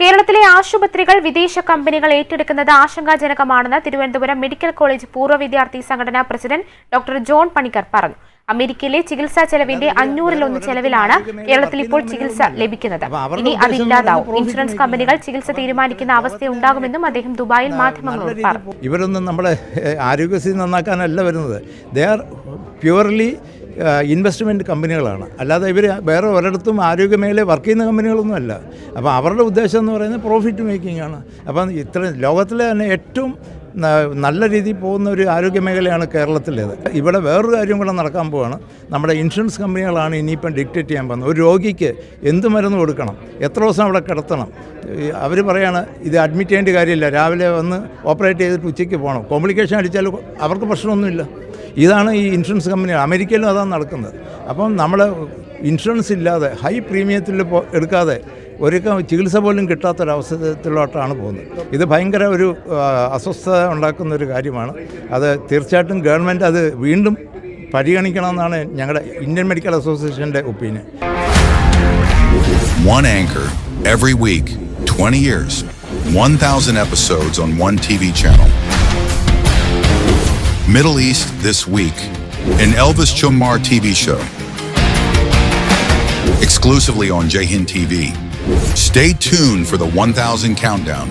കേരളത്തിലെ ആശുപത്രികൾ വിദേശ കമ്പനികൾ ഏറ്റെടുക്കുന്നത് ആശങ്കാജനകമാണെന്ന് തിരുവനന്തപുരം മെഡിക്കൽ കോളേജ് പൂർവ വിദ്യാർത്ഥി സംഘടനാ പ്രസിഡന്റ് ഡോക്ടർ ജോൺ പണിക്കർ പറഞ്ഞു. അമേരിക്കയിലെ ചികിത്സാ ചെലവിന്റെ അഞ്ഞൂറിലൊന്ന് ചെലവിലാണ് കേരളത്തിൽ ഇപ്പോൾ ചികിത്സ ലഭിക്കുന്നത്. ഇനി അതില്ലാതാവും. ഇൻഷുറൻസ് കമ്പനികൾ ചികിത്സ തീരുമാനിക്കുന്ന അവസ്ഥ ഉണ്ടാകുമെന്നും അദ്ദേഹം ദുബായിൽ മാധ്യമങ്ങളോട് പറഞ്ഞു. ഇവരൊന്നും നമ്മുടെ ഏഹ്, ആരോഗ്യസ്ഥിതി നന്നാക്കാനല്ല വരുന്നത്. ദേ ആർ പ്യുവർലി ഇൻവെസ്റ്റ്മെന്റ് കമ്പനികളാണ്. അല്ലാതെ ഇവർ വേറെ ഒരിടത്തും ആരോഗ്യമേഖലയിൽ വർക്ക് ചെയ്യുന്ന കമ്പനികളൊന്നും അല്ല. അപ്പോൾ അവരുടെ ഉദ്ദേശം എന്ന് പറയുന്നത് പ്രോഫിറ്റ് മേക്കിംഗ് ആണ്. അപ്പം ഇത്ര ലോകത്തിലെ തന്നെ ഏറ്റവും നല്ല രീതിയിൽ പോകുന്ന ഒരു ആരോഗ്യ മേഖലയാണ് കേരളത്തിലേത്. ഇവിടെ വേറൊരു കാര്യം കൂടെ നടക്കാൻ പോവാണ്. നമ്മുടെ ഇൻഷുറൻസ് കമ്പനികളാണ് ഇനിയിപ്പം ഡിക്റ്റേറ്റ് ചെയ്യാൻ പോകുന്നത്. ഒരു രോഗിക്ക് എന്ത് മരുന്ന് കൊടുക്കണം? എത്ര ദിവസം അവിടെ കിടത്തണം? അവർ പറയാണ് ഇത് അഡ്മിറ്റ് ചെയ്യേണ്ട കാര്യമില്ല. രാവിലെ വന്ന് ഓപ്പറേറ്റ് ചെയ്തിട്ട് ഉച്ചയ്ക്ക് പോകണം. കോംപ്ലിക്കേഷൻ അടിച്ചാൽ അവർക്ക് പ്രശ്നമൊന്നുമില്ല. ഇതാണ് ഈ ഇൻഷുറൻസ് കമ്പനികൾ അമേരിക്കയിലും അതാണ് നടക്കുന്നത്. അപ്പം നമ്മൾ ഇൻഷുറൻസ് ഇല്ലാതെ ഹൈ പ്രീമിയത്തിൽ എടുക്കാതെ ഒരിക്കൽ ചികിത്സ പോലും കിട്ടാത്തൊരവസരത്തിലോട്ടാണ് പോകുന്നത് ഇത് ഭയങ്കര ഒരു അസ്വസ്ഥത ഉണ്ടാക്കുന്ന ഒരു കാര്യമാണ് അത് തീർച്ചയായിട്ടും ഗവൺമെന്റ് അത് വീണ്ടും പരിഗണിക്കണമെന്നാണ് ഞങ്ങളുടെ ഇന്ത്യൻ മെഡിക്കൽ അസോസിയേഷന്റെ opinion One anchor every week, 20 years, 1,000 episodes on one TV channel. Middle East This Week, an Elvis Chomar TV show. Exclusively on Jahin TV. Stay tuned for the 1,000 countdown.